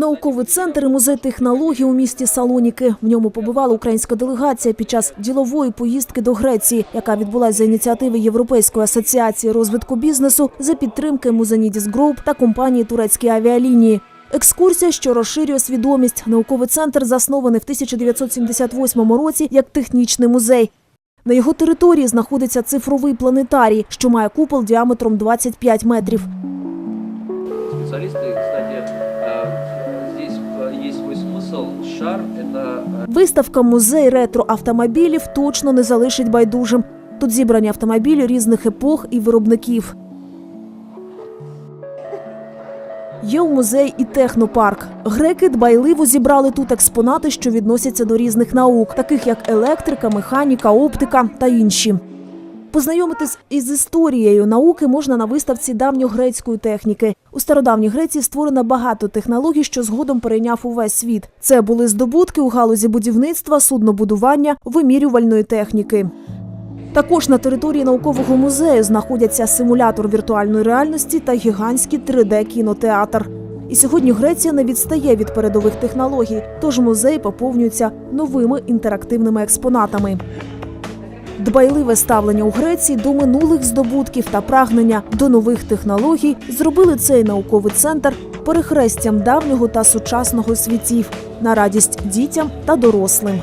Науковий центр і музей технологій у місті Салоніки. В ньому побувала українська делегація під час ділової поїздки до Греції, яка відбулася за ініціативи Європейської асоціації розвитку бізнесу за підтримки Музанідіс Груп та компанії турецькі авіалінії. Екскурсія, що розширює свідомість. Науковий центр заснований в 1978 році як технічний музей. На його території знаходиться цифровий планетарій, що має купол діаметром 25 метрів. Специалисты, Виставка музей ретро автомобілів точно не залишить байдужим. Тут зібрані автомобілі різних епох і виробників. Є у музей і технопарк. Греки дбайливо зібрали тут експонати, що відносяться до різних наук, таких як електрика, механіка, оптика та інші. Познайомитись із історією науки можна на виставці давньогрецької техніки. У стародавній Греції створено багато технологій, що згодом перейняв увесь світ. Це були здобутки у галузі будівництва, суднобудування, вимірювальної техніки. Також на території наукового музею знаходяться симулятор віртуальної реальності та гігантський 3D-кінотеатр. І сьогодні Греція не відстає від передових технологій, тож музей поповнюється новими інтерактивними експонатами. Дбайливе ставлення у Греції до минулих здобутків та прагнення до нових технологій зробили цей науковий центр перехрестям давнього та сучасного світів на радість дітям та дорослим.